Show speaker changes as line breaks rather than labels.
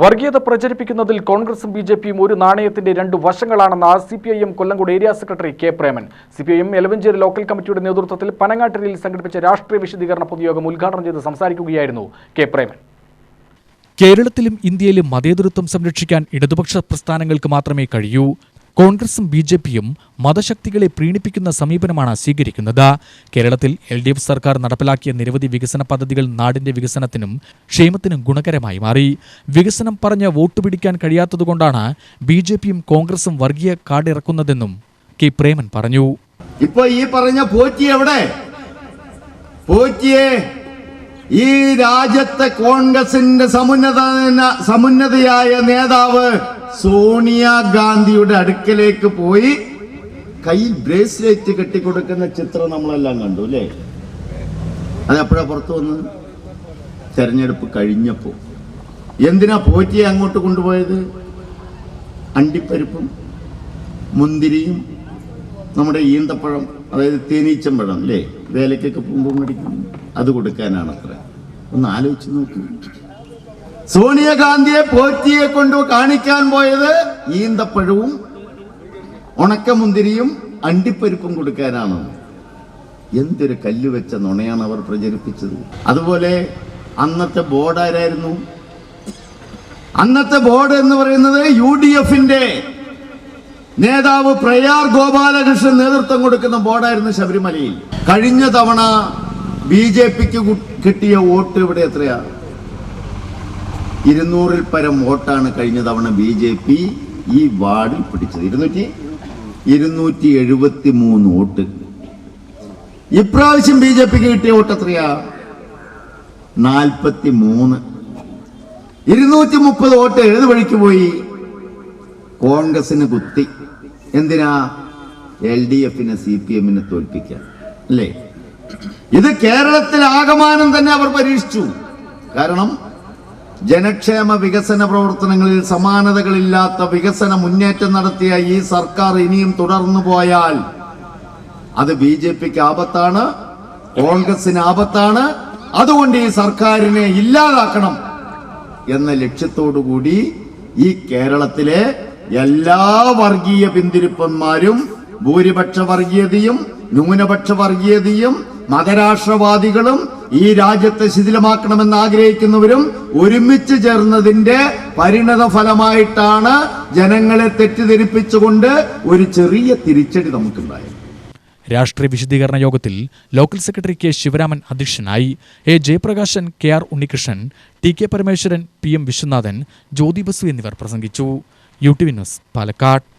വർഗീയത പ്രചരിപ്പിക്കുന്നതിൽ കോൺഗ്രസും B J പിയും ഒരു നാണയത്തിന്റെ രണ്ട് വശങ്ങളാണെന്ന് C P I M Kollengode area secretary K Preman C P I M Elavanchery local കമ്മിറ്റിയുടെ നേതൃത്വത്തിൽ പനങ്ങാട്ടിരിയിൽ സംഘടിപ്പിച്ച രാഷ്ട്രീയ വിശദീകരണ പൊതുയോഗം ഉദ്ഘാടനം ചെയ്ത് സംസാരിക്കുകയായിരുന്നു കെ പ്രേമൻ കേരളത്തിലും ഇന്ത്യയിലും മതേതൃത്വം സംരക്ഷിക്കാൻ ഇടതുപക്ഷ പ്രസ്ഥാനങ്ങൾക്ക് മാത്രമേ കഴിയൂ കോൺഗ്രസും ബി ജെ പിയും മതശക്തികളെ പ്രീണിപ്പിക്കുന്ന സമീപനമാണ് സ്വീകരിക്കുന്നത് കേരളത്തിൽ എൽ ഡി എഫ് സർക്കാർ നടപ്പിലാക്കിയ നിരവധി വികസന പദ്ധതികൾ നാടിന്റെ വികസനത്തിനും ക്ഷേമത്തിനും ഗുണകരമായി മാറി വികസനം പറഞ്ഞ് വോട്ട് പിടിക്കാൻ കഴിയാത്തതുകൊണ്ടാണ് ബി ജെ പിയും കോൺഗ്രസും വർഗീയ കാർഡിറക്കുന്നതെന്നും കെ പ്രേമൻ പറഞ്ഞു
ഇപ്പൊ ഈ പറഞ്ഞ എവിടെ ഈ രാജ്യത്തെ കോൺഗ്രസിന്റെ സമുന്നത സമുന്നതയായ നേതാവ് സോണിയാഗാന്ധിയുടെ അടുക്കലേക്ക് പോയി കയ്യിൽ ബ്രേസ്ലെറ്റ് കെട്ടിക്കൊടുക്കുന്ന ചിത്രം നമ്മളെല്ലാം കണ്ടു അല്ലേ അതെപ്പോഴാ പുറത്തു വന്ന് തെരഞ്ഞെടുപ്പ് കഴിഞ്ഞപ്പോൾ എന്തിനാ പോറ്റിയെ അങ്ങോട്ട് കൊണ്ടുപോയത് അണ്ടിപ്പരിപ്പും മുന്തിരിയും നമ്മുടെ ഈന്തപ്പഴം അതായത് തേനീച്ചം പഴം അല്ലേ വേലയ്ക്കൊക്കെ പോകുമ്പോൾ മേടിക്കും അത് കൊടുക്കാനാണ് അത്ര ഒന്ന് ആലോചിച്ച് നോക്കൂ സോണിയാഗാന്ധിയെ പോറ്റിയെ കൊണ്ട് കാണിക്കാൻ പോയത് ഈന്തപ്പഴവും ഉണക്കമുന്തിരിയും അണ്ടിപ്പരിപ്പും കൊടുക്കാനാണ് എന്തൊരു കല്ലുവെച്ച നുണയാണ് അവർ പ്രചരിപ്പിച്ചത് അതുപോലെ അന്നത്തെ ബോർഡ് ആരായിരുന്നു അന്നത്തെ ബോർഡ് എന്ന് പറയുന്നത് യു ഡി എഫിന്റെ നേതാവ് പ്രയാർ ഗോപാലകൃഷ്ണൻ നേതൃത്വം കൊടുക്കുന്ന ബോർഡായിരുന്നു ശബരിമലയിൽ കഴിഞ്ഞ തവണ ബി ജെ പിക്ക് കിട്ടിയ വോട്ട് ഇവിടെ എത്രയാണ് ഇരുന്നൂറിൽ പരം വോട്ടാണ് കഴിഞ്ഞ തവണ ബി ജെ പി ഈ വാർഡിൽ പിടിച്ചത് ഇരുന്നൂറ്റി ഇരുന്നൂറ്റി എഴുപത്തി മൂന്ന് വോട്ട് ഇപ്രാവശ്യം ബി ജെ പിക്ക് കിട്ടിയ വോട്ട് എത്രയാ നാൽപ്പത്തി മൂന്ന് ഇരുന്നൂറ്റി മുപ്പത് വോട്ട് ഏത് വഴിക്ക് പോയി കോൺഗ്രസിന് കുത്തി എന്തിനാ എൽ ഡി എഫിനെ സി പി എമ്മിനെ തോൽപ്പിക്കാൻ അല്ലേ ഇത് കേരളത്തിൽ ആകമാനം തന്നെ അവർ പരീക്ഷിച്ചു കാരണം ജനക്ഷേമ വികസന പ്രവർത്തനങ്ങളിൽ സമാനതകളില്ലാത്ത വികസന മുന്നേറ്റം നടത്തിയ ഈ സർക്കാർ ഇനിയും തുടർന്നു പോയാൽ അത് ബി ജെ പിക്ക് ആപത്താണ് കോൺഗ്രസിന് ആപത്താണ് അതുകൊണ്ട് ഈ സർക്കാരിനെ ഇല്ലാതാക്കണം എന്ന ലക്ഷ്യത്തോടുകൂടി ഈ കേരളത്തിലെ എല്ലാ വർഗീയ പിന്തിരിപ്പന്മാരും ഭൂരിപക്ഷ വർഗീയതയും ന്യൂനപക്ഷ വർഗീയതയും മതരാഷ്ട്രവാദികളും ഈ രാജ്യത്തെ ശിഥിലമാക്കണമെന്ന് ആഗ്രഹിക്കുന്നവരും ഒരുമിച്ച് ചേർന്നതിന്റെ പരിണത ഫലമായിട്ടാണ് ജനങ്ങളെ തെറ്റിദ്ധരിപ്പിച്ചുകൊണ്ട് ഒരു ചെറിയ തിരിച്ചടി നമുക്കുണ്ടായത്
രാഷ്ട്രീയ വിശദീകരണ യോഗത്തിൽ ലോക്കൽ സെക്രട്ടറി കെ ശിവരാമൻ അധ്യക്ഷനായി A Jayaprakashan K R Unnikrishnan T K Parameswaran P M Viswanathan Jyoti Basu എന്നിവർ പ്രസംഗിച്ചു യു ടി ന്യൂസ് പാലക്കാട്